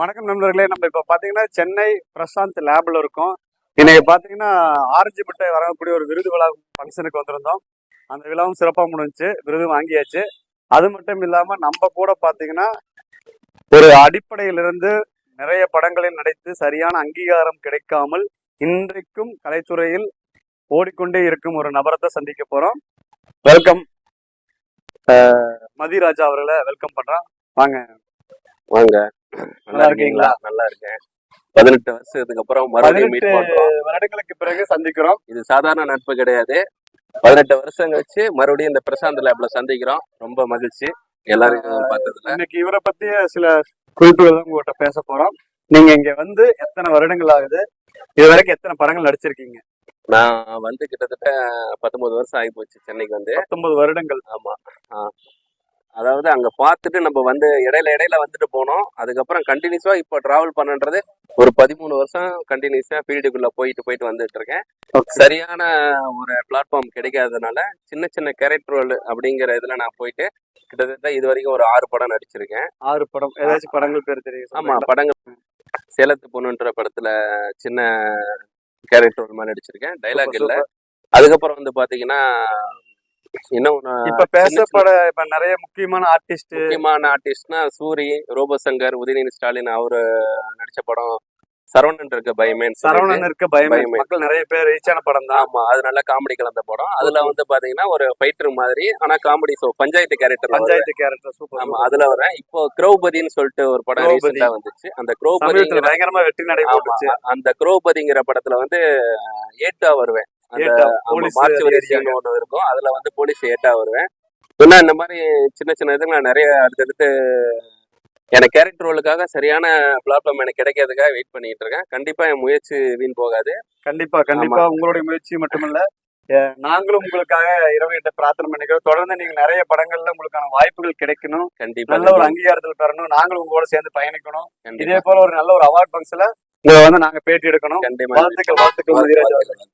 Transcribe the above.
வணக்கம் நண்பர்களே. நம்ம இப்போ பார்த்தீங்கன்னா சென்னை பிரசாந்த் லேப்ல இருக்கோம். இன்னைக்கு பார்த்தீங்கன்னா ஆரஞ்சு மிட்டாய் வரக்கூடிய ஒரு விருது விழா ஃபங்க்ஷனுக்கு வந்திருந்தோம். அந்த விழாவும் சிறப்பாக முடிஞ்சுச்சு. விருது வாங்கியாச்சு. அது மட்டும் இல்லாமல் நம்ம கூட பார்த்தீங்கன்னா ஒரு அடிப்படையிலிருந்து நிறைய படங்களில் நடித்து சரியான அங்கீகாரம் கிடைக்காமல் இன்றைக்கும் கலைத்துறையில் ஓடிக்கொண்டே இருக்கும் ஒரு நபரத்தை சந்திக்க போறோம். வெல்கம் மதிராஜா அவர்களை வெல்கம் பண்றோம். வாங்க. வாங்க. நல்லா இருக்கீங்களா? நல்லா இருக்கேன். பதினெட்டு வருஷத்துக்கு அப்புறம் மறுபடியும் மீட் பதினெட்டு பண்றோம். வருடங்களுக்கு பிறகு சந்திக்கிறோம். இது சாதாரண நட்பு கிடையாது. பதினெட்டு வருஷம் கழிச்சு மறுபடியும் இந்த பிரசாந்த் லேப்ல சந்திக்கிறோம். ரொம்ப மகிழ்ச்சி. எல்லாருக்கும் பார்த்ததுல. இன்னைக்கு இவரை பத்திய சில குறிப்புகள் உங்ககிட்ட பேச போறோம். நீங்க இங்க வந்து எத்தனை வருடங்கள் ஆகுது? இது வரைக்கும் எத்தனை படங்கள் நடிச்சிருக்கீங்க? நான் வந்து கிட்டத்தட்ட பத்தொன்பது வருஷம் ஆகி போச்சு சென்னைக்கு வந்து. பத்தொன்பது வருடங்கள். ஆமா. அதாவது அங்க பார்த்துட்டு நம்ம வந்து இடையில இடையில வந்துட்டு போனோம். அதுக்கப்புறம் கண்டினியூஸா இப்போ டிராவல் பண்ணன்றது ஒரு பதிமூணு வருஷம் கண்டினியூஸா ஃபீல்டுக்குள்ள போயிட்டு போயிட்டு வந்துட்டு இருக்கேன். சரியான ஒரு பிளாட்ஃபார்ம் கிடைக்காததுனால சின்ன சின்ன கேரக்டர் ரோல் அப்படிங்கிற இதுல நான் போயிட்டு கிட்டத்தட்ட இது வரைக்கும் ஒரு ஆறு படம் நடிச்சிருக்கேன். ஆறு படம். ஏதாச்சும் படங்கள் பேர் தெரியும்? ஆமா படங்கள். சேலத்து பொண்ணுன்ற படத்துல சின்ன கேரக்டர் ரோல் மாதிரி நடிச்சிருக்கேன். டைலாக் இல்ல. அதுக்கப்புறம் வந்து பாத்தீங்கன்னா இன்னும் இப்ப பேசப்பட இப்ப நிறைய முக்கியமான ஆர்டிஸ்ட் முக்கியமான ஆர்டிஸ்ட்னா சூரி ரோபோசங்கர் உதயநிதி ஸ்டாலின் அவரு நடிச்ச படம் சரவணன் இருக்க பயமேன் சரவணன் இருக்க பயமே பயமே. மக்கள் நிறைய பேர் ரீச்சான படம் தான். ஆமா அது நல்ல காமெடி கலந்த படம். அதுல வந்து பாத்தீங்கன்னா ஒரு ஃபைட்டர் மாதிரி ஆனா comedy show panchayat character panchayat character super ஆமா அதுல வரேன் இப்போ திரௌபதின்னு சொல்லிட்டு ஒரு படம். ரீசெண்டா வந்துச்சு. அந்த திரௌபதிங்கிற பயங்கரமா வெற்றி நடை ஆமா, போட்டுச்சு. அந்த திரௌபதிங்கிற படத்துல வந்து ஏட்டா வருவேன். ஒன்று இருக்கும். அதுல வந்து போலீஸ் ஏட்டா வருவேன். இன்னும் இந்த மாதிரி சின்ன சின்ன இதுங்க நான் நிறைய அடுத்தடுத்து எனக்கு கேரக்டர் ரோலுக்காக சரியான பிளாட்ஃபார்ம் எனக்கு கிடைக்கிறதுக்காக வெயிட் பண்ணிட்டு இருக்கேன். கண்டிப்பா என் முயற்சி வீண் போகாது. கண்டிப்பா கண்டிப்பா. உங்களுடைய முயற்சி மட்டுமல்ல நாங்களும் உங்களுக்காக இரவு பிரார்த்தனை பண்ணிக்கிறோம். தொடர்ந்து நீங்க நிறைய படங்கள்ல உங்களுக்கான வாய்ப்புகள் கிடைக்கணும். கண்டிப்பா நல்ல ஒரு அங்கீகாரத்தில் பெறணும். நாங்களும் உங்களோட சேர்ந்து பயணிக்கணும். இதே போல ஒரு நல்ல ஒரு அவார்ட் ஃபங்க்ஷன்ல உங்களை வந்து நாங்க பேட்டி எடுக்கணும். கண்டிப்பா வாழ்த்துக்கள் வாழ்த்துக்கள்.